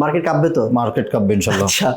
Market কাঁপবে তো? Market কাপবে ইনশাল্লাহ। আচ্ছা।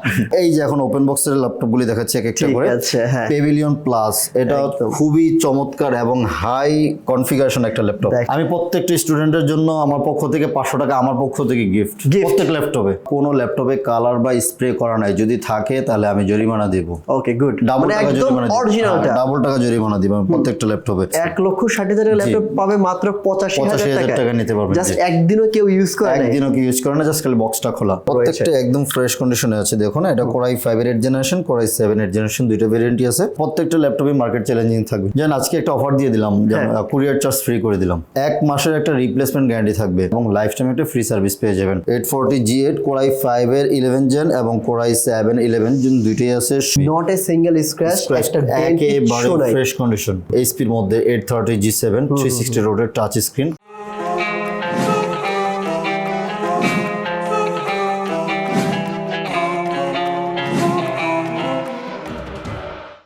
এই যে এখন ওপেন বক্সের ল্যাপটপগুলি দেখাচ্ছি এক একটা করে। আছে হ্যাঁ। পেভিলিয়ন প্লাস এটা খুবই চমৎকার এবং হাই কনফিগারেশন একটা ল্যাপটপ আমি প্রত্যেকটা স্টুডেন্টের জন্য আমার পক্ষ থেকে পাঁচশো টাকা আমার পক্ষ থেকে গিফট প্রত্যেক ল্যাপটপে কোনো ল্যাপটপে কালার বা স্প্রে করা নাই। যদি থাকে তাহলে আমি জরিমানা দিব। ওকে গুড ডাবল টাকা জরিমানা অরিজিনালটা ডাবল টাকা জরিমানা দিব প্রত্যেকটা ল্যাপটপে এক লক্ষ ষাট হাজারের ল্যাপটপ পাবে মাত্র পঁচাশি হাজার হাজার টাকা নিতে পারবেন, জাস্ট একদিনও কেউ ইউজ করে একদিনও কি ইউজ করে না জাস্ট খালি বক্সটা খোলা প্রত্যেকটা একদম ফ্রেশ কন্ডিশনে আছে। দেখুন এটা কোরাই ফাইভ এর জেনারেশন কোরাই সেভেন এর জেনারেশন দুইটা ভেরিয়েন্টই আছে। প্রত্যেকটা ল্যাপটপে মার্কেট চ্যালেঞ্জিং থাকবে। যেন আজকে একটা অফার দিয়ে দিলাম কুরিয়ার চার্জ ফ্রি করে দিলাম। এক মাসের একটা রিপ্লেসমেন্ট গ্যারান্টি থাকবে এবং লাইফ টাইম একটা ফ্রি সার্ভিস পেয়ে যাবেন। Eight forty G eight core i five এর ইলেভেন জেন এবং core i seven eleven gen দুইটাই আছে। নট এ সিঙ্গেল স্ক্র্যাচ একেবারে ফ্রেশ কন্ডিশন এইচপির মধ্যে eight thirty G seven three sixty রোডের টাচ স্ক্রিন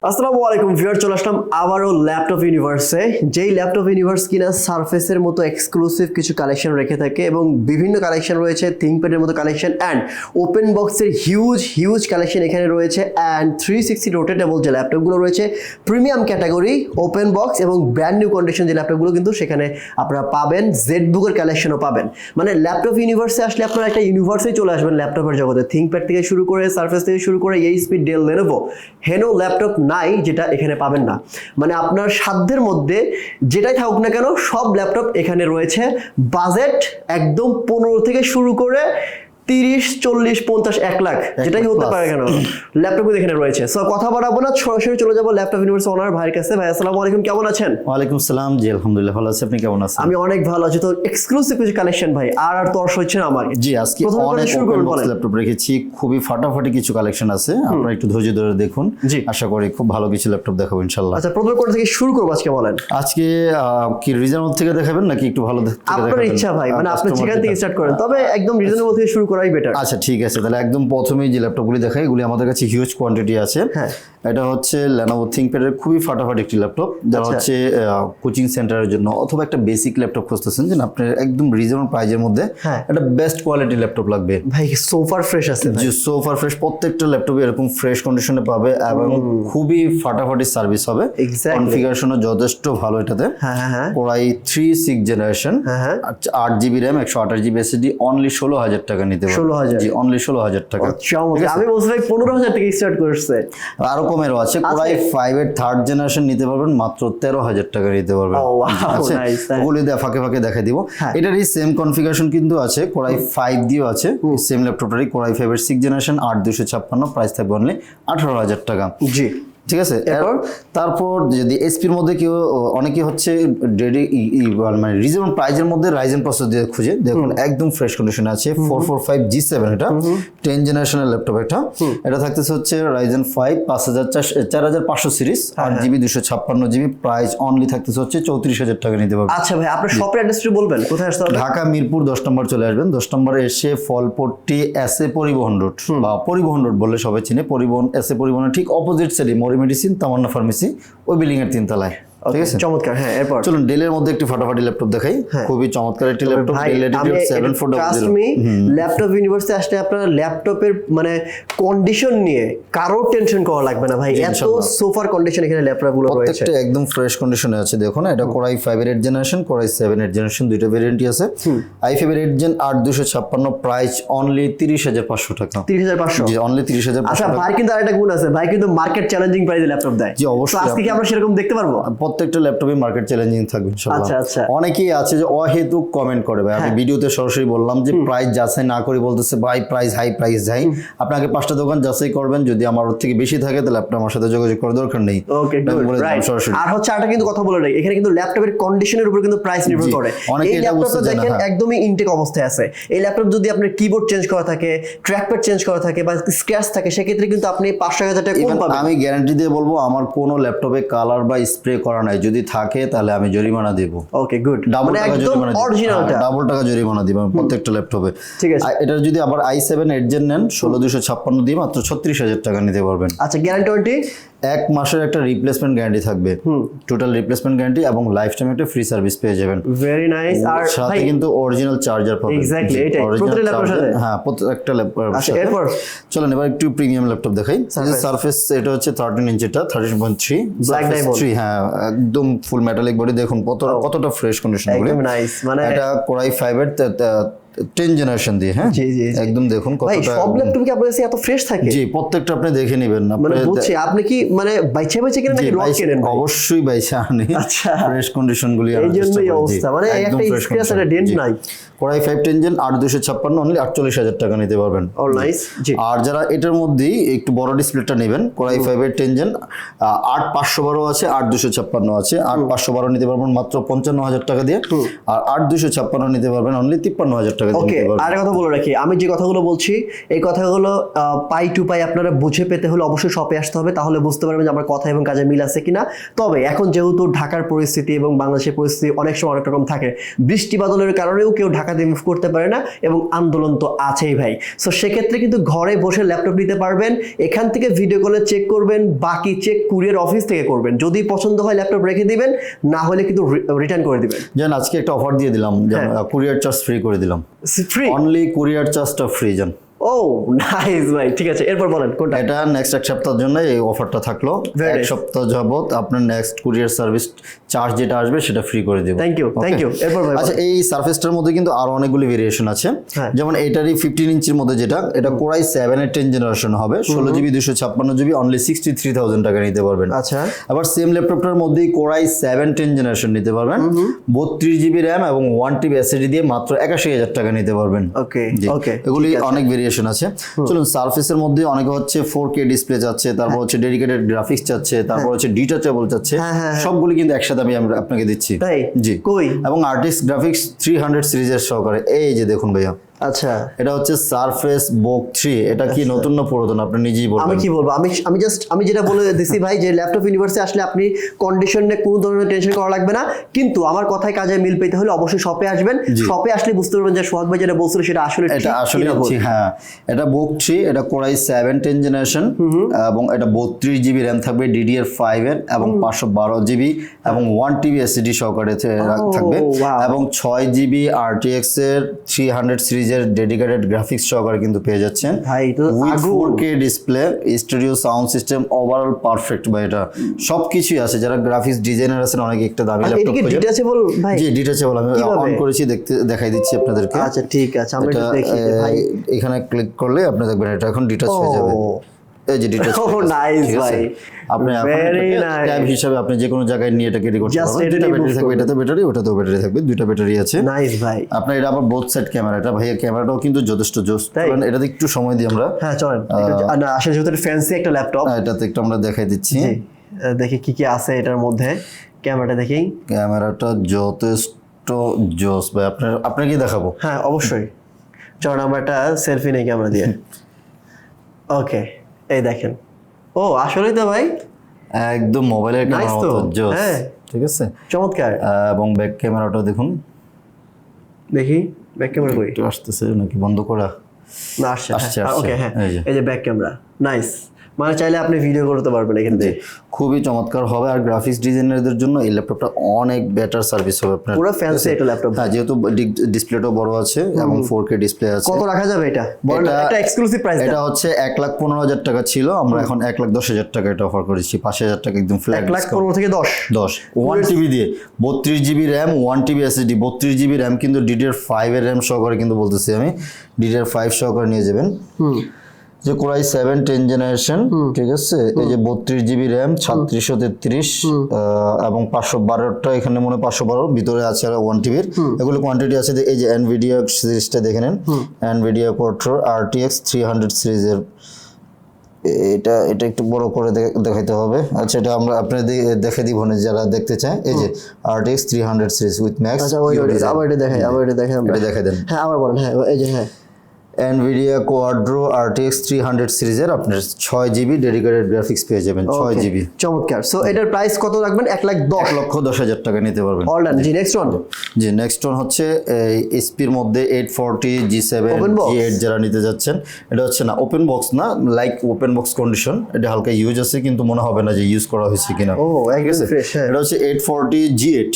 আসসালামু আলাইকুম ভিউয়ার, চলে আসলাম আবারও ল্যাপটপ ইউনিভার্সে যেই ল্যাপটপ ইউনিভার্স কিনা সারফেসের মতো এক্সক্লুসিভ কিছু কালেকশন রেখে থাকে এবং বিভিন্ন কালেকশন রয়েছে থিঙ্কপ্যাডের মতো কালেকশন অ্যান্ড ওপেন বক্সের হিউজ হিউজ কালেকশন এখানে রয়েছে অ্যান্ড থ্রি সিক্সটি রোটেটেবল যে ল্যাপটপগুলো রয়েছে প্রিমিয়াম ক্যাটাগরি ওপেন বক্স এবং ব্র্যান্ড নিউ কন্ডিশন যে ল্যাপটপগুলো কিন্তু সেখানে আপনারা পাবেন জেড বুকের কালেকশনও পাবেন। মানে ল্যাপটপ ইউনিভার্সে আসলে আপনারা একটা ইউনিভার্সে চলে আসবেন ল্যাপটপের জগতে। থিঙ্কপ্যাড থেকে শুরু করে সারফেস থেকে শুরু করে, এই স্পিড ডেল লেনোভো হেনো ল্যাপটপ নাই যেটা এখানে পাবেন না। মানে আপনার সাধ্যের মধ্যে যেটাই থাকুক না কেন সব ল্যাপটপ এখানে রয়েছে। বাজেট একদম পনেরো থেকে শুরু করে তিরিশ চল্লিশ পঞ্চাশ এক লাখ যেটাই হতে পারে কেন? ল্যাপটপ এখানে রয়েছে। সো কথা বাড়াবো না সরাসরি চলে যাব ল্যাপটপ ইউনিভার্স ওনার ভাইয়ের কাছে। ভাই আসসালামু আলাইকুম কেমন আছেন? ওয়ালাইকুম সালাম জি আলহামদুলিল্লাহ ভালো আছি। আপনি কেমন আছেন? আমি অনেক ভালো আছি। তো এক্সক্লুসিভ কিছু কালেকশন ভাই আর আর তর্স হচ্ছে না আমার। জি আজকে অনেক শুরু ল্যাপটপ রেখেছি। খুবই ফাটাফাটি কিছু কালেকশন আছে। আপনারা একটু ধৈর্য ধরে দেখুন। জি। আশা করি খুব ভালো কিছু ল্যাপটপ দেখাবো ইনশাল্লাহ আচ্ছা প্রথমে থেকে শুরু করব আজকে বলেন? আজকে কি রিজনেবল থেকে দেখাবেন নাকি একটু ভালো থেকে আপনার ইচ্ছা ভাই মানে আপনি যেখান থেকে স্টার্ট করেন। তবে একদম রিজনেবল থেকে শুরু করাই বেটার আচ্ছা ঠিক আছে। তাহলে একদম প্রথমেই যে ল্যাপটপগুলি দেখাই এগুলি আমাদের কাছে হিউজ কোয়ান্টিটি আছে। হ্যাঁ। এটা হচ্ছে ল্যানোভো থিঙ্কপ্যাডের খুবই ফাটাফাটি একটি ল্যাপটপ যারা আচ্ছা। হচ্ছে কোচিং সেন্টারের জন্য অথবা একটা বেসিক ল্যাপটপ খুঁজতেছেন যে না, আপনার একদম রিজনেবল প্রাইজের মধ্যে হ্যাঁ। একটা বেস্ট কোয়ালিটি ল্যাপটপ লাগবে। ভাই সোফার ফ্রেশ আছে। যে সোফার ফ্রেশ প্রত্যেকটা ল্যাপটপে এরকম ফ্রেশ কন্ডিশনে পাবে এবং খুবই ফাটাফাটি সার্ভিস হবে. কনফিগারেশনও যথেষ্ট ভালো এটাতে। হ্যাঁ হ্যাঁ হ্যাঁ। Core i three six generation. আট জিবি র্যাম একশো আঠাশ জিবি এসএসডি অনলি ষোলো হাজার টাকা নিতে পারবেন 16,000 জি অনলি ষোলো হাজার টাকা। আমি বলছি ভাই পনেরো হাজার থেকে স্টার্ট করছে। আরও কমেরও আছে। কোরাই ফাইভ এর থার্ড জেনারেশন নিতে পারবেন মাত্র তেরো হাজার টাকা নিতে পারবেন। আছে? nice। ওগুলি দিয়ে ফাঁকে ফাঁকে দেখা দিব। এটার এই সেম কনফিগারেশন কিন্তু আছে কোরাই ফাইভ দিয়েও আছে। সেম ল্যাপটপটারই কোরাই ফাইভ এর সিক্স জেনারেশন আট দুশো ছাপ্পান্ন প্রাইস থাকবে অনলি আঠারো হাজার টাকা। জি। ঠিক আছে? এরপর? তারপর যদি এসপির মধ্যে কেউ অনেকে হচ্ছে ডেডি মানে রিজনেবল প্রাইজের মধ্যে রাইজেন প্রসেসর দিয়ে খুঁজে। দেখুন একদম ফ্রেশ কন্ডিশনে আছে। Four four five G seven এটা। টেন জেনারেশনের ল্যাপটপ এটা। এটা থাকতেছে হচ্ছে রাইজেন ফাইভ পাঁচ হাজার চার হাজার পাঁচশো সিরিজ আট জিবি দুশো ছাপ্পান্ন জিবি প্রাইস অনলি থাকতেছে হচ্ছে চৌত্রিশ হাজার টাকা নিতে পারবে। আচ্ছা ভাই আপনার শপের অ্যাড্রেসটি বলবেন। কোথায় আসতে হবে? ঢাকা মিরপুর দশ নম্বর চলে আসবেন। দশ নম্বরে এসে ফলপট্টি এস এ পরিবহন রোড বা পরিবহন রোড বললে সবাই চিনে। পরিবহন এস এ পরিবহনের ঠিক অপোজিট সাইডে মরি মেডিসিন তামান্না ফার্মেসি ওই বিল্ডিংয়ের তিনতলায়। ঠিক আছে? চমৎকার হ্যাঁ এরপর। চলুন ডেলের মধ্যে একটি ফাটাফাটি ল্যাপটপ দেখাই। খুবই চমৎকার একটি laptop Dell trust me laptop university আসলে আপনার ল্যাপটপের মানে কন্ডিশন নিয়ে কারও টেনশন করা লাগবে না ভাই। এত সোফার কন্ডিশন এখানে ল্যাপটপগুলো রয়েছে। প্রত্যেকটা একদম ফ্রেশ কন্ডিশনে আছে দেখুন। এটা কোরাই ফাইভ এর eight generation core i seven এর জেনারেশন দুইটা ভেরিয়েন্টই আছে। আই ফাইভ এর এইট জেন আট দুশো ছাপ্পান্ন প্রাইস অনলি তিরিশ হাজার পাঁচশো টাকা। তিরিশ হাজার পাঁচশো? জি অনলি তিরিশ হাজার আচ্ছা ভাই কিন্তু আরেকটা গুণ আছে। ভাই কিন্তু মার্কেট চ্যালেঞ্জিং প্রাইসে ল্যাপটপ দেয়। জি, অবশ্যই। আজকে কি আমরা সেরকম দেখতে পারব? প্রত্যেকটা ল্যাপটপে মার্কেট চ্যালেঞ্জিং থাকবে আচ্ছা, আচ্ছা। হ্যাঁ। অনেকেই আছে যে অহেতুক কমেন্ট করে ভাই। আমি ভিডিওতে সরাসরি বললাম যে প্রাইস যাচাই না করে বলতেছে ভাই প্রাইস হাই প্রাইস হাই আপনাকে পাঁচটা দোকান যাচাই করবেন যদি আমার ওর থেকে বেশি থাকে তাহলে আপনি আমার সাথে যোগাযোগ করার দরকার নেই। ওকে সরাসরি। আর হচ্ছে আরেকটা কিন্তু কথা বলে রাখি এখানে কিন্তু ল্যাপটপের কন্ডিশনের উপর কিন্তু প্রাইস নির্ভর করে। অনেকে এই এটা ল্যাপটপটা দেখেন হ্যাঁ। একদমই ইনটেক অবস্থায় আছে। এই ল্যাপটপ যদি আপনার কিবোর্ড চেঞ্জ করা থাকে ট্র্যাকপ্যাড চেঞ্জ করা থাকে বা স্ক্র্যাচ থাকে সেক্ষেত্রে কিন্তু আপনি পাঁচশো হাজার টাকা কম পাবেন। আমি গ্যারান্টি দিয়ে বলব আমার কোনো ল্যাপটপে কালার বা স্প্রে করা করা নাই যদি থাকে তাহলে আমি জরিমানা দিব। ওকে গুড ডাবল টাকা জরিমানা দিব। অরিজিনালটা ডাবল টাকা জরিমানা দিব প্রত্যেকটা ল্যাপটপে ঠিক আছে। এটা যদি আবার আই সেভেন এইট জেন নেন ষোলো দুশো ছাপ্পান্ন দিয়ে মাত্র ছত্রিশ হাজার টাকা নিতে পারবেন। আচ্ছা গ্যারান্টি এক মাসের একটা রিপ্লেসমেন্ট গ্যারান্টি থাকবে। টোটাল রিপ্লেসমেন্ট গ্যারান্টি এবং লাইফ টাইম একটা ফ্রি সার্ভিস পেয়ে যাবেন। ভেরি নাইস আর সাথে কিন্তু অরিজিনাল চার্জার পাবেন। Original ল্যাপটপের সাথে? হ্যাঁ প্রত্যেকটা ল্যাপটপ আচ্ছা এরপর? চলেন এবার একটু প্রিমিয়াম ল্যাপটপ দেখাই। সারফেস এটা হচ্ছে thirteen ইঞ্চিটা thirteen point three Black diamond. Three হ্যাঁ একদম ফুল মেটালিক বডি দেখুন কত কতটা ফ্রেশ কন্ডিশন গুলি একদম নাইস মানে এটা কোরাই ফাইভের টেন জেনারেশন দিয়ে হ্যাঁ। একদম দেখুন কতটা সব ল্যাপটপ কি আপনার কাছে এত ফ্রেশ থাকে? জি প্রত্যেকটা আপনি দেখে নেবেন। মানে আপনি বুঝছি আপনি কি মানে বাইছে কিনেন জি, নাকি বাইশ- কেনেন অবশ্যই বাইশে আনি। আচ্ছা। ফ্রেশ কন্ডিশন গুলি এই জন্যই অবস্থা। মানে একটা স্ক্র্যাচ একটা ডেন্ট নাই। কোরাই ফাইভ টেন জেন আট দুশো ছাপ্পান্ন অনলি আটচল্লিশ হাজার টাকা নিতে পারবেন। নাইস আর যারা এটার মধ্যেই একটু বড় ডিসপ্লেটা নেবেন কোরাই ফাইভ এর টেন জেন আট পাঁচশো বারো আছে আট দুশো ছাপ্পান্ন আছে। আট পাঁচশো বারো নিতে পারবেন মাত্র পঞ্চান্ন হাজার টাকা দিয়ে। আর আট দুশো ছাপ্পান্ন নিতে পারবেন অনলি তিপ্পান্ন হাজার টাকা ওকে আর কথা বলে রাখি। আমি যে কথাগুলো বলছি এই কথাগুলো পাই টু পাই আপনারা বুঝে পেতে হলে অবশ্যই শপে আসতে হবে তাহলে বুঝতে পারবেন যে আমার কথা এবং কাজে মিল আছে কিনা। তবে এখন যেহেতু ঢাকার পরিস্থিতি এবং বাংলাদেশের পরিস্থিতি অনেক সময় অনেক রকম থাকে বৃষ্টি বাদলের কারণেও কেউ ঢাকাতে মুভ করতে পারে না এবং আন্দোলন তো আছেই ভাই। সো সেক্ষেত্রে কিন্তু ঘরে বসে ল্যাপটপ নিতে পারবেন এখান থেকে ভিডিও কলে চেক করবেন বাকি চেক কুরিয়ার অফিস থেকে করবেন। যদি পছন্দ হয় ল্যাপটপ রেখে দিবেন না হলে কিন্তু রিটার্ন করে দিবেন। যেন আজকে একটা অফার দিয়ে দিলাম কুরিয়ার চার্জ ফ্রি করে দিলাম। ফ্রি অনলি কুরিয়ার চার্জটা ফ্রি জান ও নাইস ভাই ঠিক আছে এরপর বলেন কোনটা? এটা নেক্সট এক সপ্তাহের জন্য এই অফারটা থাকল। এক সপ্তাহ যাবত আপনার নেক্সট কুরিয়ার সার্ভিস চার্জ যেটা আসবে সেটা ফ্রি করে দেবো। Thank you, thank you. এরপর আচ্ছা এই সার্ফেসটার মধ্যে কিন্তু আরও অনেকগুলি ভেরিয়েশন আছে। হ্যাঁ। যেমন এটারই ফিফটিন ইঞ্চির মধ্যে যেটা এটা কোরাই সেভেন এর টেন জেনারেশন হবে। ষোলো জিবি দুশো ছাপ্পান্ন GB only sixty three thousand টাকা নিতে পারবেন। আচ্ছা। আবার সেম ল্যাপটপটার মধ্যেই কোরাই সেভেন টেন জেনারেশন নিতে পারবেন। বত্রিশ জিবি র্যাম এবং ওয়ান টিবি এসএসডি দিয়ে মাত্র একাশি হাজার টাকা নিতে পারবেন। ওকে ওকে এগুলি অনেক ভেরিয়েশন আছে। চলুন সার্ফেসের মধ্যে অনেকে হচ্ছে ফোর কে ডিসপ্লে চাচ্ছে তারপর হচ্ছে ডেডিকেটেড গ্রাফিক্স চাচ্ছে তারপর হচ্ছে ডিটাচেবল চাচ্ছে। সবগুলি কিন্তু একসাথে আমি আপনাকে দিচ্ছি। তাই? জি। কই? এবং আর্টিস্ট গ্রাফিক্স থ্রি হান্ড্রেড সিরিজের সহকারে। এই যে দেখুন ভাইয়া। আচ্ছা। এটা হচ্ছে সারফেস বোক থ্রি এটা কি নতুন না পুরাতন? আপনি নিজেই আমি কি বলব? আমি আমি জাস্ট আমি যেটা বলে দিছি ভাই যে ল্যাপটপ ইউনিভার্সে আসলে আপনি কন্ডিশন নিয়ে কোনো ধরনের টেনশন করা লাগবে না। কিন্তু আমার কথায় কাজে মিল পেতে হলে অবশ্যই শপে আসবেন। শপে আসলে বুঝতে পারবেন যে সোহাগ ভাই যেটা বলছিল সেটা আসলে এটা আসলে হ্যাঁ। এটা বুক থ্রি এটা core i seven ten generation এবং এটা বত্রিশ জিবি র্যাম থাকবে ডিডিআর ফাইভ এর এবং পাঁচশো বারো জিবি এবং ওয়ান টিবি এসিডি সহকারে থাকবে। এবং ছয় জিবি আরটিএক্স এর থ্রি হান্ড্রেড সিরিজের ডেডিকেটেড গ্রাফিক্স সহকারে কিন্তু পেয়ে যাচ্ছেন। ভাই, এটা with display studio sound system overall perfect বা এটা। সবকিছুই আছে যারা গ্রাফিক্স ডিজাইনার আছেন অনেকে একটা দামি ল্যাপটপ এটা কি ডিটেচেবল ভাই জি ডিটাচেবল আমি? অন করেছি দেখতে দেখাই দিচ্ছি আপনাদেরকে। আচ্ছা ঠিক আছে আমরা দেখি ভাই। এখানে ক্লিক করলে আপনি দেখবেন এটা এখন ডিটাচ হয়ে যাবে। এই যে ডিটাচ Oh, ভাই। আপনি এখন Very এটাকে nice. ট্যাব হিসাবে আপনি যে কোনো জায়গায় নিয়ে এটা ক্যারি করতে পারবেন। এটা ব্যাটারি থাকবে এটাতে ব্যাটারি ওটাতেও ব্যাটারি থাকবে দুইটা ব্যাটারি আছে। নাইস ভাই। আপনার এটা আবার বোথ সাইড ক্যামেরা এটা ভাইয়া ক্যামেরাটাও কিন্তু যথেষ্ট জোস। তাই? কারণ এটাতে একটু সময় দিই আমরা। হ্যাঁ চলেন। না আসলে যেহেতু ফ্যান্সি একটা ল্যাপটপ এটাতে একটু আমরা দেখাই দিচ্ছি। দেখি কি কি আছে এটার মধ্যে। ক্যামেরাটা দেখি। ক্যামেরাটা যথেষ্ট জোস ভাই। আপনার আপনার কি দেখাবো। হ্যাঁ অবশ্যই। চলুন আমরা একটা সেলফি নেই ক্যামেরা দিয়ে। ওকে এই দেখেন। ও আসলেই তো ভাই। একদম মোবাইলের ক্যামেরা তো, মতো জোস। হ্যাঁ। ঠিক আছে? চমৎকার। এবং ব্যাক ক্যামেরাটা দেখুন। দেখি ব্যাক ক্যামেরা কই? একটু আসতেছে নাকি বন্ধ করা? না আসছে আসছে, হ্যাঁ ওকে হ্যাঁ। এই যে। ব্যাক ক্যামেরা নাইস মানে চাইলে আপনি ভিডিও করতে পারবেন এখান থেকে। খুবই চমৎকার হবে। আর গ্রাফিক্স ডিজাইনারদের জন্য এই ল্যাপটপটা অনেক বেটার সার্ভিস হবে আপনার। পুরো ফ্যান্সি একটা ল্যাপটপ হ্যাঁ যেহেতু ডিসপ্লেটাও বড় আছে এবং ফোর কে ডিসপ্লে আছে। কত রাখা যাবে এটা? এটা- এক্সক্লুসিভ প্রাইস এটা হচ্ছে এক লাখ পনেরো হাজার টাকা ছিল। আমরা এখন এক লাখ দশ হাজার টাকা এটা অফার করেছি। পাঁচ হাজার টাকা একদম ফ্ল্যাট এক লাখ পনেরো থেকে দশ। দশ। ওয়ান টিবি দিয়ে। বত্রিশ GB RAM one TB SSD বত্রিশ জিবি র্যাম কিন্তু ডিডিআর ফাইভ এর র্যাম সহকারে কিন্তু বলতেছি আমি। ডিডিআর ফাইভ সহকারে নিয়ে যাবেন। যে কোরাই সেভেন টেন জেনারেশন ঠিক আছে? এই যে বত্রিশ জিবি র্যাম ছাত্রিশশো তেত্রিশ এবং পাঁচশো বারোটা এখানে মনে পাঁচশো বারো ভিতরে আছে আর ওয়ান টিবির এগুলো কোয়ান্টিটি আছে এই যে এনভিডিয়া সিরিজটা দেখে নেন। Nvidia Quadro RTX three hundred সিরিজের। এটা এটা একটু বড় করে দেখাইতে হবে। আচ্ছা এটা আমরা আপনাদের দেখে দিব না যারা দেখতে চায়। এই যে RTX three hundred series with max আচ্ছা আবার এটা দেখাই আবার এটা দেখাই আমরা। এটা দেখে দেন। হ্যাঁ আবার বলেন হ্যাঁ এই যে হ্যাঁ। Nvidia Quadro RTX three hundred সিরিজের আপনার ছয় জিবি ডেডিকেটেড গ্রাফিক্স পেয়ে যাবেন ছয় জিবি চমৎকার। সো এটার প্রাইস কত রাখবেন? এক লাখ দশ। লক্ষ দশ হাজার টাকা নিতে পারবেন। অল ডান জি নেক্সট ওয়ান জি নেক্সট ওয়ান হচ্ছে এসপির মধ্যে eight forty G seven? G eight যারা নিতে যাচ্ছেন এটা হচ্ছে না ওপেন বক্স না লাইক ওপেন বক্স কন্ডিশন এটা হালকা ইউজ আছে কিন্তু মনে হবে না যে ইউজ করা হয়েছে কিনা। ও হ্যাঁ। এটা হচ্ছে eight forty G eight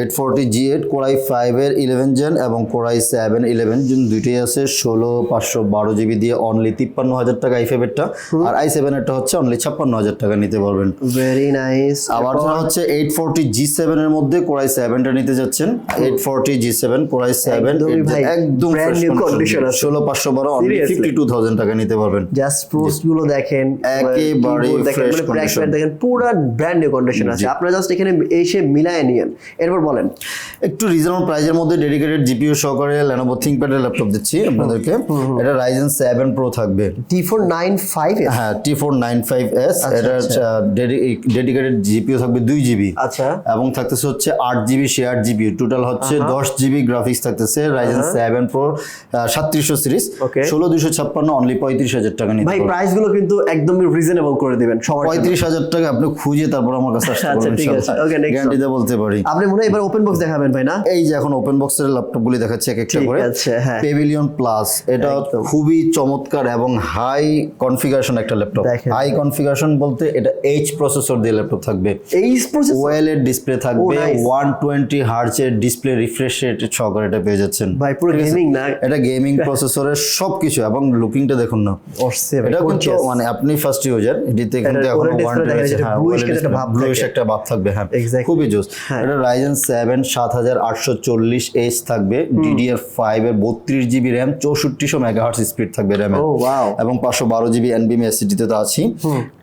eight forty G eight core i ফাইভের ইলেভেন জেন এবং core i seven eleven gen দুইটাই আছে ষোলো পাঁচশো বারো জিবি দিয়ে অনলি তিপ্পান্ন হাজার টাকা আই ফাইভেরটা আর আই সেভেনেরটা হচ্ছে অনলি ছাপ্পান্ন হাজার টাকা নিতে পারবেন। ভেরি নাইস আবার যারা হচ্ছে এইট ফোরটি জি সেভেন এর মধ্যে কোরাই সেভেনটা নিতে যাচ্ছেন eight forty G seven core i seven একদম। ষোলো পাঁচশো বারো অনলি? ফিফটি টু থাউজেন্ড টাকা নিতে পারবেন। জাস্ট পোস্টগুলো দেখেন একেবারে দেখেন পুরো ব্র্যান্ড নিউ কন্ডিশন আছে। আপনারা জাস্ট এখানে এসে মিলায় নিয়েন। এরপর বলেন। একটু রিজনেবল প্রাইজের মধ্যে ডেডিকেটেড জিপিইউ সহকারে Lenovo ThinkPad-এর ল্যাপটপ দিচ্ছি আপনাদেরকে। এটা Ryzen 7 Pro থাকবে। টি ফোর নাইন ফাইভ হ্যাঁ T four nine five S এটা ডেডিকেটেড জিপিও থাকবে দুই জিবি আচ্ছা। এবং থাকতেছে হচ্ছে আট জিবি শেয়ার জিবি টোটাল হচ্ছে দশ জিবি গ্রাফিক্স থাকতেছে রাইজেন সেভেন প্রো সাতত্রিশশো সিরিজ। Okay. ষোলো দুশো ছাপ্পান্ন অনলি পঁয়ত্রিশ হাজার টাকা নিতে ভাই। প্রাইসগুলো কিন্তু একদমই রিজনেবল করে দিবেন সবার। পঁয়ত্রিশ হাজার টাকা আপনি খুঁজে তারপর আমার কাছে আসতে আচ্ছা, পারবেন ঠিক আছে। Okay, next গ্যারান্টিতে বলতে পারি। আপনি মনে হয় এবার ওপেন বক্স দেখাবেন ভাই না? এই যে এখন ওপেন বক্সের ল্যাপটপগুলি দেখাচ্ছে এক একটা করে। হ্যাঁ। পেভিলিয়ন প্লাস এটা খুবই চমৎকার এবং হাই কনফিগারেশন একটা ল্যাপটপ হাই কনফিগারেশন বলতে এটা এইচ প্রসেসর দিয়ে ল্যাপটপ থাকবে। এই প্রসেস ওয়েলের ডিসপ্লে থাকবে Oh, nice. ওয়ান টোয়েন্টি হার্জের ডিসপ্লে রিফ্রেশ রেট সহকারে এটা পেয়ে যাচ্ছেন। ভাই পুরো গেমিং না? এটা গেমিং প্রসেসরের সবকিছু এবং লুকিংটা দেখুন না। এটা কিন্তু মানে আপনি ফার্স্ট ইউজার এটিতে কিন্তু এখন OLED display দেখা যায়, যেটা bluish কিন্তু একটা ভাব ব্লুইশ। একটা ভাব থাকবে হ্যাঁ। খুবই জোস হ্যাঁ। এটা রাইজেন সেভেন সাত হাজার আটশো চল্লিশ এইচ থাকবে ডিডিআর ফাইভ এর বত্রিশ জিবি র্যাম চৌষট্টিশো মেগাহার্স স্পিড থাকবে র্যাম ও এবং পাঁচশো বারো জিবি এনবিএম এসিডিতে তো আছি।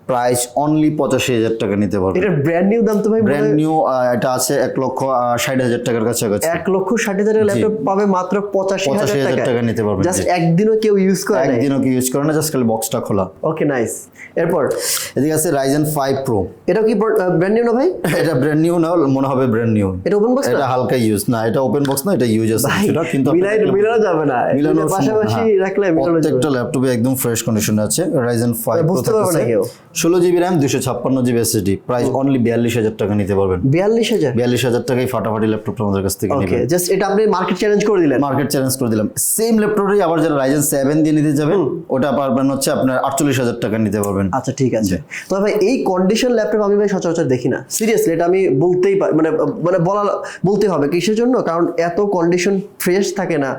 প্রাইস অনলি পঁচাশি হাজার টাকা নিতে পারবে। এটার ব্র্যান্ড নিউ দাম তো ভাই ব্র্যান্ড নিউ এটা আছে এক লক্ষ ষাট হাজার টাকার কাছাকাছি। এক লক্ষ ষাট হাজারের ল্যাপটপ পাবে মাত্র পঁচাশি 85,000 হাজার টাকা নিতে পারবেন, জাস্ট একদিনও কেউ ইউজ করে একদিনও কি ইউজ করে না জাস্ট খালি বক্সটা খোলা। ওকে নাইস এরপর? এদিকে আছে রাইজেন ফাইভ প্রো এটা কি ব্র্যান্ড নিউ না ভাই? এটা ব্র্যান্ড নিউ না মনে হবে ব্র্যান্ড নিউ এটা ওপেন বক্স এটা হালকা ইউজ না এটা ওপেন বক্স না এটা ইউজ আছে কিছুটা, কিন্তু মিলানো যাবে না। মিলানো এটা পাশাপাশি রাখলে মিলানো যাবে। প্রত্যেকটা ল্যাপটপে একদম ফ্রেশ কন্ডিশনে আছে। রাইজেন ফাইভ বুঝতে পারবে না কেউ। ষোলো জিবি র্যাম দুশো ছাপ্পান্ন জিবি এসএসডি প্রাইস অনলি বিয়াল্লিশ হাজার টাকা নিতে পারবেন। বিয়াল্লিশ হাজার? বিয়াল্লিশ হাজার টাকায় ফাটাফাটি ল্যাপটপটা আমাদের কাছ থেকে ওকে জাস্ট এটা আপনি মার্কেট চ্যালেঞ্জ করে দিলেন। মার্কেট চ্যালেঞ্জ করে দিলাম। সেম ল্যাপটপটাই আবার যারা রাইজেন সেভেন দিয়ে নিতে যাবেন ওটা পারবেন হচ্ছে আপনার আটচল্লিশ হাজার টাকা নিতে পারবেন। আচ্ছা ঠিক আছে। তবে ভাই এই কন্ডিশন ল্যাপটপ আমি ভাই সচরাচর দেখি না। সিরিয়াসলি এটা আমি বলতেই পারি মানে মানে বলা বলতে হবে কিসের জন্য? কারণ এত কন্ডিশন ফ্রেশ থাকে না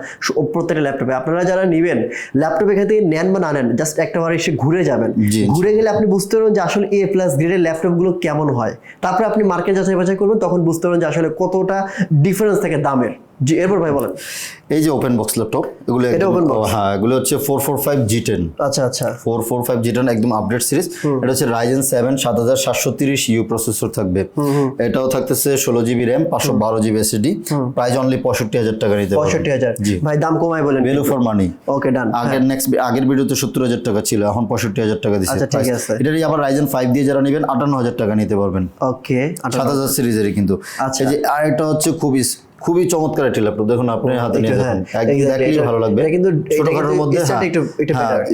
প্রত্যেকটা ল্যাপটপে আপনারা যারা নেবেন ল্যাপটপ এখান থেকে নেন বা না নেন জাস্ট একটা বার এসে ঘুরে যাবেন। ঘুরে গেলে আপনি বুঝতে পারবেন যে আসলে এ প্লাস গ্রেডের ল্যাপটপগুলো কেমন হয়। তারপরে আপনি মার্কেট যাচাই বাছাই করবেন, তখন বুঝতে পারবেন যে আসলে কতটা ডিফারেন্স থাকে দামের। জি এরপর ভাই বলেন। এই যে ওপেন বক্স ল্যাপটপ এগুলো এটা হ্যাঁ এগুলো হচ্ছে আচ্ছা আচ্ছা। Four four five G ten একদম আপডেট সিরিজ এটা হচ্ছে প্রসেসর থাকবে। এটাও থাকতেছে ষোলো জিবি র্যাম পাঁচশো বারো জিবি এসএসডি প্রাইস অনলি পঁয়ষট্টি হাজার টাকা নিতে পারবেন পঁয়ষট্টি হাজার। জি। ভাই দাম কমাই বলেন। ভ্যালু ফর মানি ওকে ডান আগের নেক্সট আগের ভিডিওতে সত্তর হাজার টাকা ছিল এখন পঁয়ষট্টি হাজার টাকা দিচ্ছে আচ্ছা, ঠিক আছে। এটারই আবার রাইজেন ফাইভ দিয়ে যারা নেবেন আটান্ন হাজার টাকা নিতে পারবেন। ওকে সাত হাজার সিরিজেরই কিন্তু। আচ্ছা। যে আর এটা হচ্ছে খুবই খুবই চমৎকার একটি ল্যাপটপ দেখুন আপনি হাতে নিয়ে দেখুন। হ্যাঁ, একদম exactly, ভালো লাগবে। কিন্তু- ছোটখাটোর মধ্যে।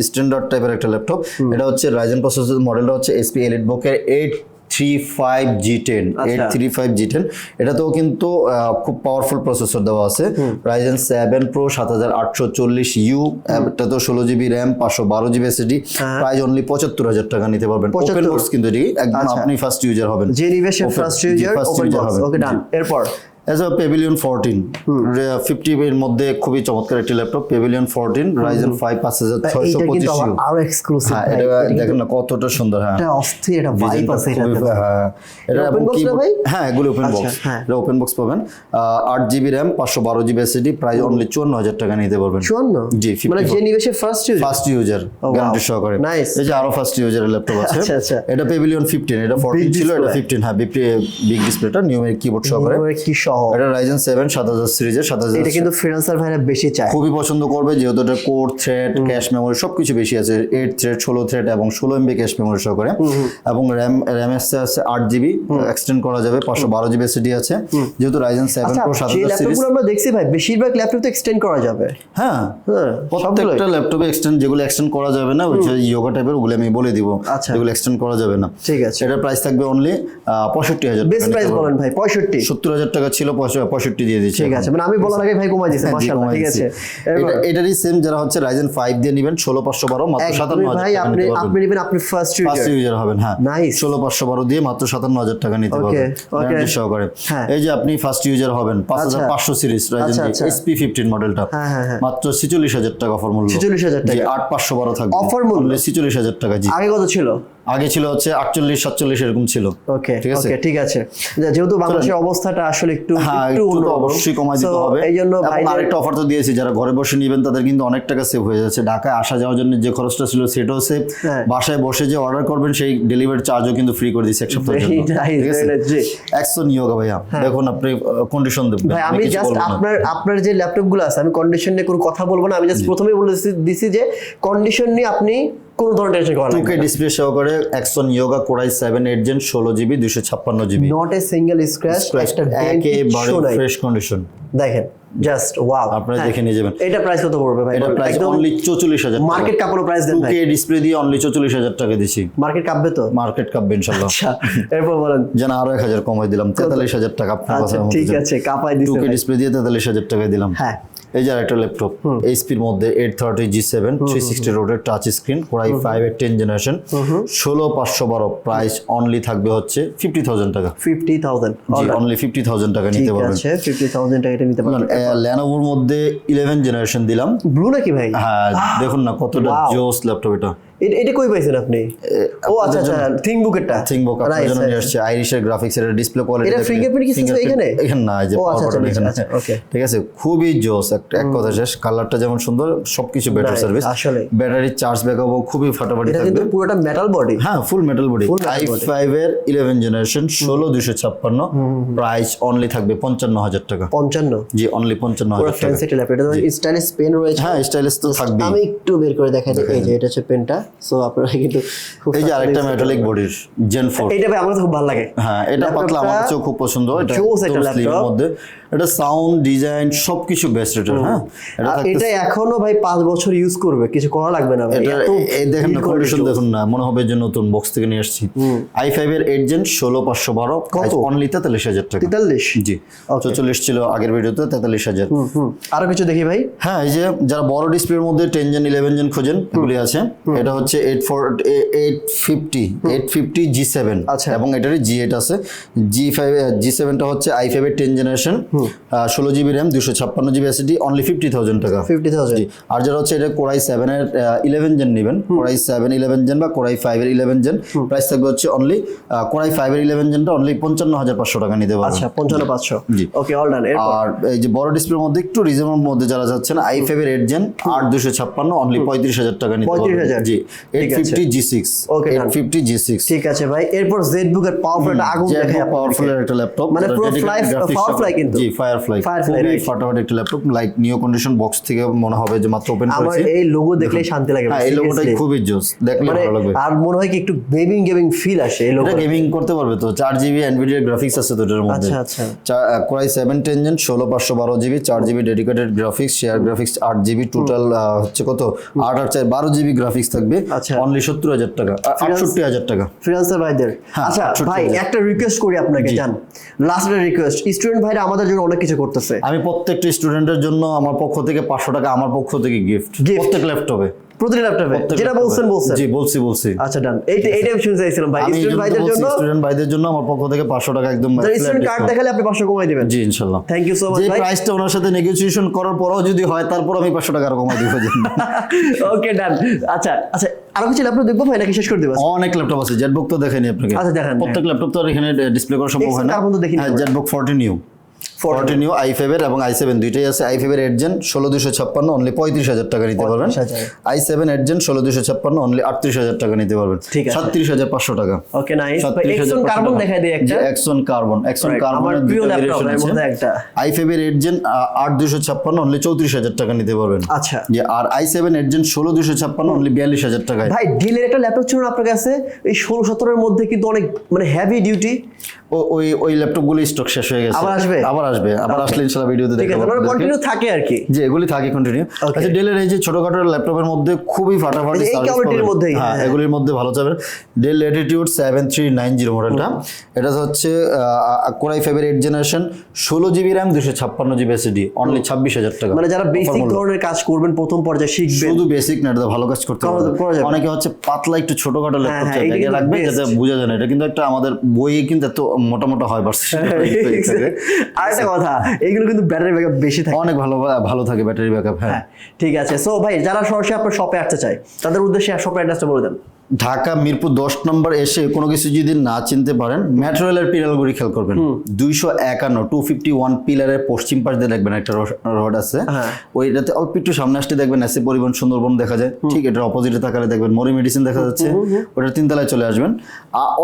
স্ট্যান্ডার্ড টাইপের একটা ল্যাপটপ এটা হচ্ছে রাইজেন প্রসেসর মডেলটা হচ্ছে এসপি এলিট বুকের eight three five G ten eight three five G ten এটাতেও কিন্তু খুব পাওয়ারফুল প্রসেসর দেওয়া আছে। রাইজেন সেভেন প্রো সাত হাজার আটশো চল্লিশ ইউ এটা তো ষোলো জিবি র্যাম পাঁচশো বারো জিবি এসএসডি প্রাইস অনলি পঁচাত্তর হাজার টাকা নিতে পারবেন। ওপেন 75 কিন্তু এটি একদম আপনি ফার্স্ট ইউজার হবেন। যে নিবেশের ফার্স্ট ইউজার ওপেন হবেন। ওকে ডান এরপর? As a Pavilion fourteen fifty এর মধ্যে খুবই চমৎকার একটি laptop Pavilion fourteen Ryzen five পাঁচ হাজার ছয়শো পঁচিশ আরও এক্সক্লুসিভ হ্যাঁ দেখেন না কতটা সুন্দর হ্যাঁ। অস্থির একটা ভাইব আছে খুবই- এটাতে হ্যাঁ, এটা এটা ভাই? হ্যাঁ এগুলো ওপেন বক্স হ্যাঁ। এটা ওপেন বক্স পাবেন। আট জিবি র্যাম পাঁচশো বারো জিবি এসএসডি প্রাইস অনলি চুয়ান্ন হাজার টাকা নিতে পারবেন। চুয়ান্ন? জি, মানে যে নিবেশের first user first user guarantee সহকারে। Nice. এই যে আরও ফার্স্ট ইউজারের ল্যাপটপ আছে। আচ্ছা, আচ্ছা। এটা পেভিলিয়ন ফিফটিন এটা ফোরটিন ছিল এটা ফিফটিন হ্যাঁ বিগ ডিসপ্লেটা নিউমেরিক কিবোর্ড সহকারে। কি সহ এটা রাইজেন সেভেন সাত হাজার সিরিজের সাত হাজার এটা কিন্তু ফ্রিল্যান্সার ভাইরা বেশি চায়। খুবই পছন্দ করবে যেহেতু এটা কোর থ্রেড ক্যাশ মেমোরি সবকিছু বেশি আছে থ্রেড ষোলো থ্রেড এবং ষোলো এমবি ক্যাশ মেমোরি এবং র্যাম র্যাম এসে আছে জিবি এক্সটেন্ড করা যাবে পাঁচশো বারো জিবি এসডি আছে। যেহেতু রাইজেন প্রো সাত সেই হাজার সিরিজ আমরা দেখছি ভাই বেশিরভাগ ল্যাপটপ তো এক্সটেন্ড করা যাবে। হ্যাঁ হ্যাঁ প্রত্যেকটা ল্যাপটপে এক্সটেন্ড যেগুলো এক্সটেন্ড করা যাবে না ওই যে ইয়োগা টাইপের ওগুলো আমি বলে দিব আচ্ছা। যেগুলো এক্সটেন্ড করা যাবে না। ঠিক আছে। এটার প্রাইস থাকবে অনলি পঁয়ষট্টি হাজার বেস্ট প্রাইস বলেন ভাই পঁয়ষট্টি। সত্তর হাজার টাকা ছিল পঁয়ষট্টি দিয়ে দিচ্ছি ঠিক আছে মানে আমি বলার আগে ভাই কমাই দিয়েছে হ্যাঁ, মাশাআল্লাহ ঠিক আছে এটা- এটারই সেম যারা হচ্ছে রাইজেন ফাইভ দিয়ে নিবেন ষোলো পাঁচশো মাত্র সাতান্ন একদমই হাজার ভাই আপনি আপনি নেবেন আপনি ফার্স্ট ফার্স্ট ইউজার ইউজার হবেন হ্যাঁ Nice. ষোলো পাঁচশো বারো দিয়ে মাত্র সাতান্ন হাজার টাকা নিতে পারবেন okay. সহকারে হ্যাঁ। এই যে আপনি ফার্স্ট ইউজার হবেন পাঁচ হাজার আচ্ছা। পাঁচশো সিরিজ রাইজেন। এসপি ফিফটিন মডেলটা। মাত্র ছিচল্লিশ হাজার টাকা অফার মূল্য 46,000 টাকা। জি, আট পাঁচশো বারো থাকবে Offer মূল্য? ছিচল্লিশ হাজার টাকা জি আগে কত ছিল আগে ছিল হচ্ছে আটচল্লিশ সাতচল্লিশ এরকম ছিল। ওকে ঠিক আছে? ঠিক আছে। যেহেতু বাংলাদেশের অবস্থাটা আসলে একটু হ্যাঁ একটু। অবশ্যই কমাই দিতে হবে। এই জন্য আরেকটা অফার তো দিয়েছি যারা ঘরে বসে নেবেন তাদের কিন্তু অনেক টাকা সেভ হয়ে যাচ্ছে। ঢাকায় আসা যাওয়ার জন্য যে খরচটা ছিল সেটাও সেভ হ্যাঁ। বাসায় বসে যে অর্ডার করবেন সেই ডেলিভারি চার্জও কিন্তু ফ্রি করে দিচ্ছে এক সপ্তাহের জন্য। ঠিক আছে? very nice, জি। একশো নিয়োগ ভাইয়া। দেখুন আপনি কন্ডিশন দেবেন ভাই আমি জাস্ট আপনার আপনার যে ল্যাপটপগুলো আছে আমি কন্ডিশন নিয়ে কোনো কথা বলব না। আমি জাস্ট প্রথমেই বলে দিছি যে কন্ডিশন নিয়ে আপনি কোনো ধরনের টেনশন করা লাগবে টুকে ডিসপ্লে সহকারে একশো নিয়োগা core i seven eight gen ষোলো জিবি দুশো ছাপ্পান্ন GB not a single scratch একটা একেবারে ফ্রেশ কন্ডিশন দেখেন জাস্ট ওয়াও আপনারা দেখে নিয়ে যাবেন। এটা প্রাইস কত পড়বে ভাই? এটা প্রাইস অনলি চৌচল্লিশ হাজার মার্কেট কাপড় প্রাইস দেন ভাই। টুকে ডিসপ্লে দিয়ে অনলি চৌচল্লিশ হাজার টাকা দিছি। মার্কেট কাঁপবে তো? মার্কেট কাপবে ইনশাল্লাহ। আচ্ছা এরপর বলেন। যেন আরও এক হাজার কমাই দিলাম তেতাল্লিশ হাজার টাকা আপনার আচ্ছা কথা ঠিক আছে কাপাই দিছে টুকে। ডিসপ্লে দিয়ে তেতাল্লিশ হাজার টাকায় দিলাম। হ্যাঁ। এই যে একটা ল্যাপটপ এইচপির মধ্যে eight thirty G seven three sixty রোডের touch screen core i five এর টেন জেনারেশন ষোলো পাঁচশো বারো প্রাইস অনলি থাকবে হচ্ছে ফিফটি থাউজেন্ড টাকা। Fifty thousand only fifty thousand টাকা নিতে পারবেন। ফিফটি থাউজেন্ড টাকা নিতে পারবেন। ল্যানোভোর মধ্যে ইলেভেন জেনারেশন দিলাম। ব্লু নাকি ভাই? হ্যাঁ দেখুন না কতটা. জোস ল্যাপটপ এটা। এটা কই পাইছেন আপনি? ও আচ্ছা আচ্ছা থিং বুকেরটা থিংবুক আপনার জন্য নিয়ে আসছে আইরিশের গ্রাফিক্স এর ডিসপ্লে কোয়ালিটি এটা fingerprint কি system এখানে? এখানে না যে ও, আচ্ছা, আচ্ছা, এখানে আচ্ছা, okay. ঠিক আছে খুবই জোস একটা এক কথা শেষ। কালারটা যেমন সুন্দর সবকিছু বেটার সার্ভিস আসলেই। ব্যাটারি চার্জ ব্যাকআপও খুবই ফাটাফাটি এটা থাকবে। কিন্তু পুরোটা মেটাল বডি হ্যাঁ full metal body Full I body. এর ইলেভেন জেনারেশন ষোলো দুশো ছাপ্পান্ন। প্রাইস অনলি থাকবে পঞ্চান্ন হাজার টাকা। পঞ্চান্ন? জি অনলি পঞ্চান্ন পুরো হাজার টাকা। ফ্যান্সি ল্যাপটপ এটা স্টাইলিশ পেন রয়েছে। হ্যাঁ স্টাইলিশ তো থাকবেই। আমি একটু বের করে দেখাই এই যে এটা হচ্ছে পেনটা সো আপনারা কিন্তু এই যে আরেকটা মেটালিক বডির জেন এটা আমার খুব ভালো লাগে। হ্যাঁ এটা পাতলা আমার কাছেও খুব পছন্দ। এটা জোস একটা ল্যাপটপ। মধ্যে। এটা সাউন্ড ডিজাইন সবকিছু বেস্ট হ্যাঁ? এটা থাকতেছে- এটা এখনও ভাই পাঁচ বছর ইউজ করবে কিছু করা লাগবে না ভাই। এটা এই দেখেন না কন্ডিশন দেখুন না মনে হবে যে নতুন বক্স থেকে নিয়ে আসছি। আই ফাইভ এর এইট জেন ষোলো পাঁচশো বারো কত? অনলি তেতাল্লিশ হাজার টাকা। তেতাল্লিশ? জি। চল্লিশ ছিল আগের ভিডিওতে তেতাল্লিশ হাজার। হুম আরও কিছু দেখি ভাই? হ্যাঁ এই যে যারা বড় ডিসপ্লের মধ্যে টেন জেন ইলেভেন জেন খোঁজেন এগুলি আছে। এটা হচ্ছে eight four eight fifty eight fifty G seven আচ্ছা। এবং এটারই জি এইট আছে। জি ফাইভ জি সেভেনটা হচ্ছে আই ফাইভের টেন জেনারেশন ষোলো জিবি র্যাম দুশো ছাপ্পান্ন GB SSD only fifty thousand টাকা। ফিফটি থাউজেন্ড আর যারা হচ্ছে এটা কোরাই সেভেনের ইলেভেন জেন নেবেন core i seven eleven gen বা কোরাই ফাইভের ইলেভেন জেন প্রাইস থাকবে হচ্ছে অনলি কোরাই ফাইভের ইলেভেন জেনটা অনলি পঞ্চান্ন হাজার পাঁচশো টাকা নিতে পারবেন। আচ্ছা পঞ্চান্ন পাঁচশো। জি। ওকে অল ডান আর এই যে বড় ডিসপ্লের মধ্যে একটু রিজনেবল মধ্যে যারা যাচ্ছেন আই ফাইভ এর এইট জেন আট দুশো ছাপ্পান্ন অনলি পঁয়ত্রিশ হাজার টাকা নিতে পারবেন। 35,000 জি। Eight fifty G six Okay, eight fifty G six ঠিক আছে ভাই। এরপর জেড বুকের পাওয়ারফুল একটা আগুন দেখাই পাওয়ারফুল একটা ল্যাপটপ মানে পুরো fly- Firefly কিন্তু। জি ফায়ারফ্লাই Firefly, খুবই একটা laptop like new condition box থেকে মনে হবে যে মাত্র ওপেন আমার এই লোগো দেখলেই শান্তি লাগে হ্যাঁ এই লোগোটাই খুবই জোস। দেখলে মানে ভালো লাগবে। আর মনে হয় কি একটু গেমিং গেমিং ফিল আসে এই লোগো গেমিং করতে পারবে তো। জিবি এনভিডিয়া গ্রাফিক্স আছে তো এটার মধ্যে। আচ্ছা আচ্ছা। কোরাই সেভেন টেন জেন পাঁচশো বারো জিবি চার GB dedicated graphics share graphics আট জিবি টোটাল হচ্ছে কত? আট আট চার বারো জিবি গ্রাফিক্স থাকবে। অনলি সত্তর হাজার টাকা। আটষট্টি হাজার টাকা। ফ্রিলান্সার ভাইদের। হ্যাঁ, আচ্ছা ভাই একটা রিকোয়েস্ট করি আপনাকে জান। লাস্ট রিকোয়েস্ট স্টুডেন্ট ভাইরা আমাদের জন্য অনেক কিছু করতেছে। আমি প্রত্যেকটা স্টুডেন্টের জন্য আমার পক্ষ থেকে পাঁচশো টাকা আমার পক্ষ থেকে গিফট। প্রত্যেক ল্যাপটপে প্রতিটি ল্যাপটপে যেটা বলছেন বলছেন। জি বলছি বলছি। আচ্ছা ডান এইটা এইটাই আমি শুনতে চাইছিলাম ভাই স্টুডেন্ট ভাইদের জন্য স্টুডেন্ট ভাইদের জন্য আমার পক্ষ থেকে পাঁচশো টাকা একদম স্টুডেন্ট কার্ড দেখালে আপনি পাঁচশো কমাই দিবেন। জি ইনশাল্লাহ। থ্যাংক ইউ সো মাচ যে প্রাইসটা ওনার সাথে নেগোসিয়েশন করার পরেও যদি হয় তারপর আমি পাঁচশো টাকা আরও কমাই দিব। ওকে ডান আচ্ছা আচ্ছা আরও কিছু ল্যাপটপ দেখব ভাই নাকি শেষ করে দেবো? অনেক ল্যাপটপ আছে জেটবুক তো দেখাইনি আপনাকে। আচ্ছা, দেখান, প্রত্যেক ল্যাপটপ তো আর এখানে ডিসপ্লে করা সম্ভব হয় না। Excel তার মধ্যে ফোরটিন ইউ নিউ আই ফাইভের এবং আই সেভেন দুইটাই আছে। আই ফাইভের এইট জেন ষোলো দুশো ছাপ্পান্ন অনলি পঁয়ত্রিশ হাজার টাকা নিতে পারবেন। আই সেভেন এইট জেন ষোলো দুশো ছাপ্পান্ন অনলি আটত্রিশ হাজার টাকা নিতে পারবেন। ঠিক আছে। সাতত্রিশ হাজার পাঁচশো টাকা। ওকে নাইস এক্সন কার্বন দেখাই দিই একটা। X one carbon X one carbon একটা। আই ফাইভের এইট জেন আট দুশো ছাপ্পান্ন অনলি চৌত্রিশ হাজার টাকা নিতে পারবেন। আচ্ছা। যে আর আই সেভেন এইট জেন ষোলো দুশো ছাপ্পান্ন অনলি বিয়াল্লিশ হাজার টাকায়। ভাই ডিলের একটা ল্যাপটপ ছিল আপনার কাছে? এই ষোলো সতেরোর মধ্যে কিন্তু অনেক মানে হেভি ডিউটি ওই ওই ল্যাপটপগুলো স্টক শেষ হয়ে গেছে। আবার আসবে? আবার আসবে আবার আসলে ইনশাল্লাহ ভিডিওতে মানে আপনাদেরকে। কন্টিনিউ থাকে আর কি। যে এগুলি থাকে কন্টিনিউ আচ্ছা ডেলের এই যে ছোটখাটো ল্যাপটপের মধ্যে খুবই ফাটাফাটি quality-র পাবেন। হ্যাঁ হ্যাঁ। এগুলির মধ্যে ভালো যাবে। Dell Latitude seven three nine zero মডেলটা এটা হচ্ছে কোরাই ফাইভের এইট জেনারেশন ষোলো জিবি র্যাম দুশো ছাপ্পান্ন জিবি এসএডি অনলি ছাব্বিশ হাজার টাকা। মানে যারা বেসিক। ধরনের কাজ করবেন প্রথম পর্যায়ে শিখবেন। শুধু বেসিক না এটা ভালো কাজ করতে করা- পারবে অনেকে হচ্ছে পাতলা একটু ছোটখাটো ল্যাপটপ হ্যাঁ, চাই রাখবে যাতে বোঝা যায় না। এটা কিন্তু একটা আমাদের বইয়ে কিন্তু এত মোটা মোটা হয় আরেকটা কথা এইগুলো কিন্তু ব্যাটারি ব্যাকআপ বেশি থাকে। অনেক ভালো ভালো থাকে ব্যাটারি ব্যাকআপ হ্যাঁ। হ্যাঁ ঠিক আছে। সো ভাই যারা সরাসরি আপনার শপে আসতে চায় তাদের উদ্দেশ্যে শপের অ্যাড্রেসটা বলে দেন। ঢাকা মিরপুর দশ নম্বর এসে কোনো কিছু যদি না চিনতে পারেন মেট্রো রেলের পিলারগুড়ি খেয়াল করবেন। দুইশো একান্ন টু ফিফটি ওয়ান পিলারের পশ্চিম পাশ দিয়ে দেখবেন একটা রোড আছে। হ্যাঁ। ওইটাতে অল্প একটু সামনে আসতে দেখবেন এসে পরিবহন সুন্দরবন দেখা যায়। ঠিক এটার অপোজিটে তাকালে দেখবেন মরি মেডিসিন দেখা যাচ্ছে। ওটার তিনতলায় চলে আসবেন।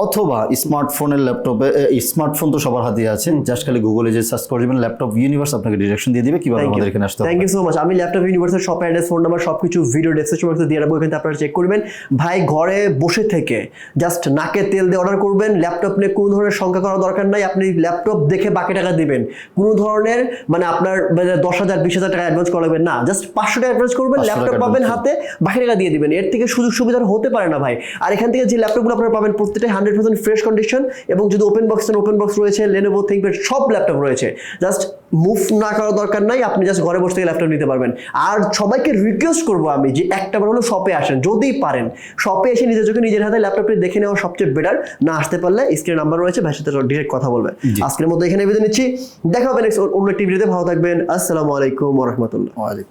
অথবা স্মার্টফোনের ল্যাপটপে স্মার্টফোন তো সবার হাতে আছে। জাস্ট খালি গুগলে যে সার্চ করবেন ল্যাপটপ ইউনিভার্স আপনাকে ডিরেকশন দিয়ে দিবে। কীভাবে আমাদের এখানে আসতে থ্যাংক ইউ সো মাচ আমি ল্যাপটপ ইউনিভার্সের শপ অ্যাড্রেস ফোন নাম্বার সবকিছু ভিডিও ডেসক্রিপশন বক্সে দিয়ে রাখব। এখানে আপনারা চেক করবেন ভাই ঘরে বসে থেকে জাস্ট নাকে তেল দিয়ে অর্ডার করবেন ল্যাপটপ নিয়ে কোনো ধরনের সংখ্যা করার দরকার নাই আপনি ল্যাপটপ দেখে বাকি টাকা দিবেন। কোনো ধরনের মানে আপনার মানে দশ হাজার বিশ হাজার টাকা অ্যাডভান্স করা লাগবে না জাস্ট পাঁচশো টাকা অ্যাডভান্স করবেন ল্যাপটপ পাবেন হাতে বাকি টাকা দিয়ে দিবেন। এর থেকে সুযোগ সুবিধা হতে পারে না ভাই। আর এখান থেকে যে ল্যাপটপগুলো আপনারা পাবেন প্রত্যেকটাই হান্ড্রেড পার্সেন্ট ফ্রেশ কন্ডিশন এবং যদি ওপেন বক্স ওপেন বক্স রয়েছে লেনোভো থিঙ্কপ্যাড সব ল্যাপটপ রয়েছে। জাস্ট মুভ না করার দরকার নাই আপনি জাস্ট ঘরে বসে থেকে ল্যাপটপ নিতে পারবেন। আর সবাইকে রিকোয়েস্ট করব আমি যে একটা বার হলো শপে আসেন যদি পারেন শপে এসে নিজের চোখে নিজের হাতে ল্যাপটপটি দেখে নেওয়া সবচেয়ে বেটার না আসতে পারলে স্ক্রিনে নাম্বার রয়েছে ভাই সাথে ডিরেক্ট কথা বলবে। আজকের মতো এখানে বিদায় নিচ্ছি। দেখা হবে নেক্সট অন্য একটি ভিডিওতে ভালো থাকবেন। আসসালামু আলাইকুম রহমতুল্লাহ।